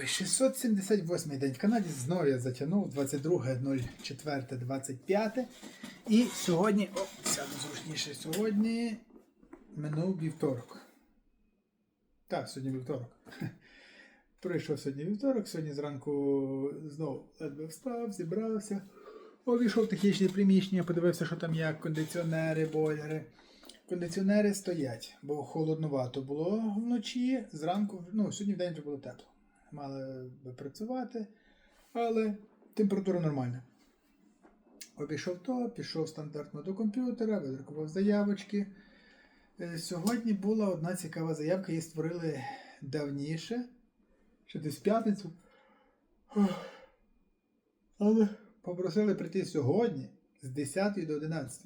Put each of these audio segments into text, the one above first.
Ой, 678 день в Канаді. Знову я затягнув 22.04.25. І сьогодні, о, сяду зручніше, сьогодні минув вівторок. Так, сьогодні вівторок. Прийшов сьогодні вівторок, сьогодні зранку знову ледве встав, зібрався. Обійшов технічне приміщення, подивився, що там є, кондиціонери, бойлери. Кондиціонери стоять, бо холодновато було вночі, зранку, ну, сьогодні в день вже було тепло. Мали би працювати, але температура нормальна. Обійшов то, пішов стандартно до комп'ютера, видрукував заявочки. Е, Сьогодні була одна цікава заявка, її створили давніше, ще десь в п'ятницю. Але попросили прийти сьогодні з 10 до 11.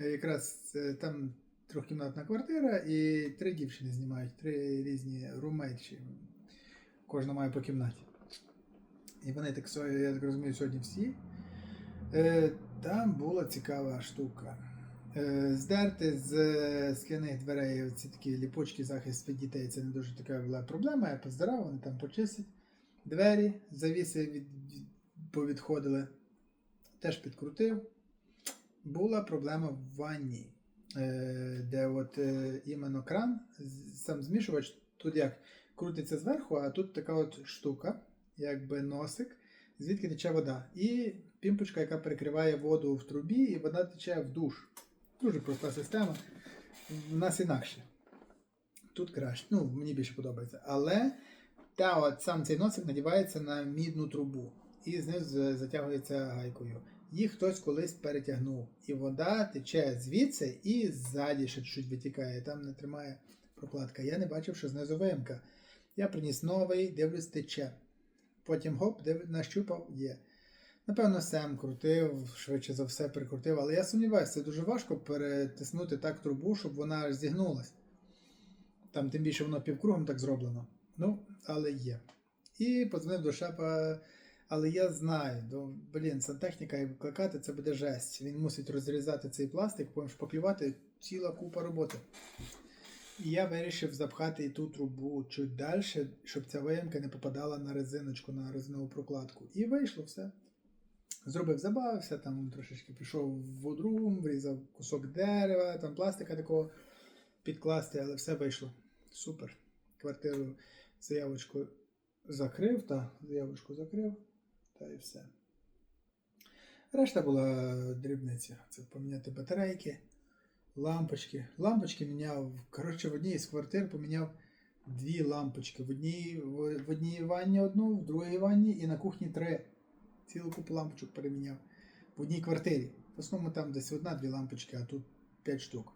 Е, Якраз е, там трьохкімнатна квартира і три дівчини знімають, три різні румейші. Кожна має по кімнаті. І вони так, я так розумію, сьогодні всі. Е, Там була цікава штука. Е, Здерти з е, скляних дверей ці такі ліпочки захист від дітей. Це не дуже така була проблема. Я поздирав, вони там почистять. Двері, завіси від, від, повідходили. Теж підкрутив. Була проблема в ванні, е, де от е, іменно кран, сам змішувач, тут як крутиться зверху, а тут така от штука, якби носик, звідки тече вода. І пімпочка, яка перекриває воду в трубі, і вода тече в душ. Дуже проста система. У нас інакше. Тут краще. Ну, мені більше подобається. Але та от сам цей носик надівається на мідну трубу і знизу затягується гайкою. Їх хтось колись перетягнув. І вода тече звідси і ззаді ще чуть витікає. Там не тримає прокладка. Я не бачив, що знизу виїмка. Я приніс новий, дивлюсь, тече. Потім гоп, див... нащупав, є. Напевно, Сем крутив, швидше за все прикрутив, але я сумніваюся, це дуже важко перетиснути так трубу, щоб вона зігнулась. Там тим більше воно півкругом так зроблено. Ну, але є. І подзвонив до шепа, але я знаю, до, блін, сантехніка і викликати це буде жесть. Він мусить розрізати цей пластик, потім шпаклювати ціла купа роботи. Я вирішив запхати і ту трубу чуть далі, щоб ця виямка не попадала на резиночку, на резинову прокладку. І вийшло все. Зробив, забавився, там трошечки пішов в водрум, врізав кусок дерева, там пластика такого підкласти, але все вийшло. Супер. Квартиру заявочку закрив, та заявочку закрив, та і все. Решта була дрібниця. Це поміняти батарейки, лампочки. Лампочки міняв. Коротше, в одній з квартир поміняв дві лампочки. В одній, в, в одній ванні одну, в другій ванні і на кухні три. Цілу купу лампочок переміняв. В одній квартирі. В основному там десь одна-дві лампочки, а тут п'ять штук.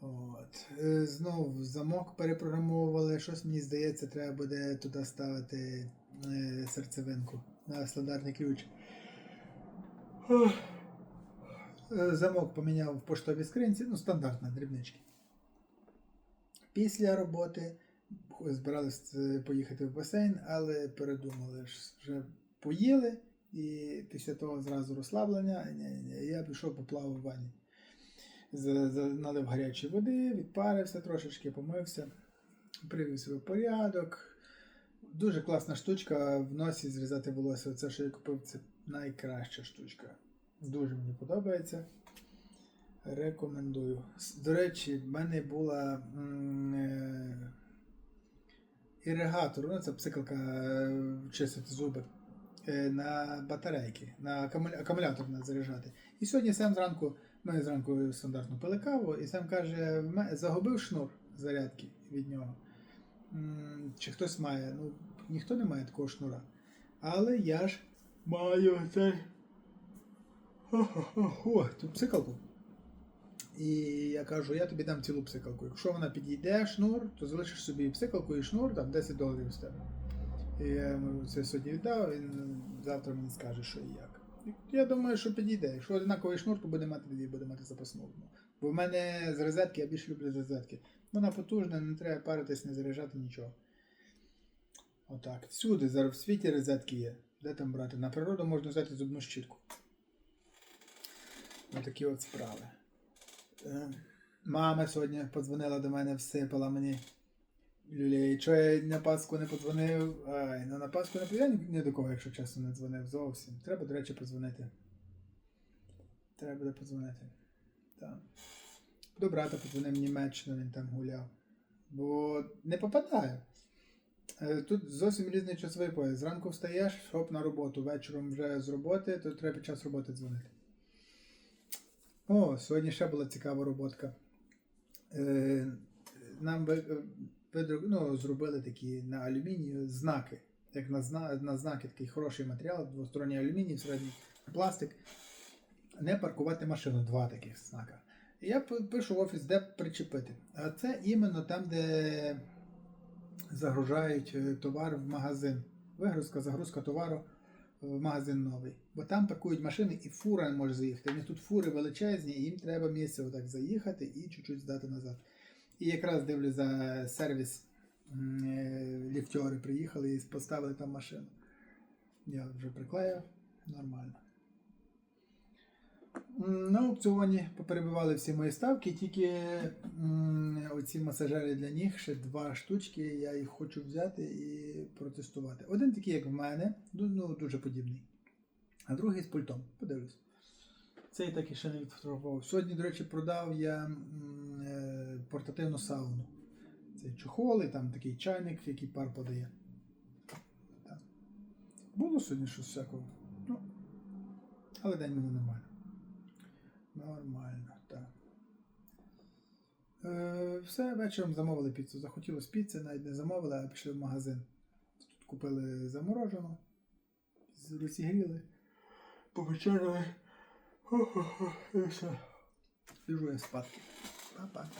От. Е, Знов замок перепрограмовували. Щось мені здається, треба буде туди ставити е, серцевинку на стандартний ключ. Е, Замок поміняв в поштовій скринці, ну, стандартна дрібнички. Після роботи збиралися поїхати в басейн, але передумали вже поїли, і після того зразу розслаблення. Я пішов поплавав в ванні. Налив гарячої води, відпарився трошечки, помився, привів себе порядок. Дуже класна штучка в носі зрізати волосся. Оце, що я купив, це найкраща штучка. Дуже мені подобається. Рекомендую. До речі, в мене була е, іригатор, ну це псикалка е, чистити зуби е, на батарейки, на акумулятор на заряджати. І сьогодні Сем зранку, ми зранку стандартно пили каву, і Сем каже, загубив шнур зарядки від нього. Чи хтось має? Ну, ніхто не має такого шнура. Але я ж маю цей. О, ту псикалку. І я кажу, я тобі дам цілу псикалку. Якщо вона підійде шнур, то залишиш собі псикалку і шнур, там 10 доларів з тебе. І я йому це сьогодні віддав, він завтра мені скаже, що і як. Я думаю, що підійде. Якщо однаковий шнур, то буде мати буде мати запасну. Бо в мене з розетки, я більше люблю з розетки. Вона потужна, не треба паритись, не заряджати нічого. Отак. Всюди зараз в світі розетки є. Де там брати? На природу можна взяти зубну щітку. Отакі от справи. Е, Мама сьогодні подзвонила до мене, всипала мені Люлей, що я на Пасху не подзвонив. Ай, ну на Пасху не подзвонив. Ні до кого, якщо чесно, не дзвонив зовсім. Треба, до речі, подзвонити. Треба буде подзвонити. Так. До брата подзвонив в Німеччину, він там гуляв. Бо не попадаю. Е, Тут зовсім різний часовий пояс. Зранку встаєш, хоп на роботу. Вечором вже з роботи, то треба під час роботи дзвонити. О, сьогодні ще була цікава роботка. Е, Нам ну, зробили такі на алюмінію знаки. Як на, на знаки такий хороший матеріал, двосторонній алюміній, середній пластик. Не паркувати машину, два таких знака. Я пишу в офіс, де причепити. А це іменно там, де загружають е, товар в магазин. Вигрузка, загрузка товару в магазин новий. Бо там паркують машини і фура не може заїхати. У них тут фури величезні, і їм треба місце отак заїхати і чуть-чуть здати назад. І якраз дивлюсь за сервіс. е, Ліфтери приїхали і поставили там машину. Я вже приклеїв, нормально. Аукціоні поперебивали всі мої ставки, тільки м, оці масажери для ніг, ще два штучки, я їх хочу взяти і протестувати. Один такий, як в мене, ну, дуже подібний. А другий з пультом. Подивлюсь. Цей так і ще не відфотографував. Сьогодні, до речі, продав я м, е, портативну сауну. Цей чохол і там такий чайник, який пар подає. Так. Було сьогодні щось всякого. Ну, але день буде нормально. Нормально, так. Е, все, вечором замовили піцу. Захотілося піци, навіть не замовили, а пішли в магазин. Тут купили заморожену, розігріли, повечерили. І все. Лежу я спадки. Па-па.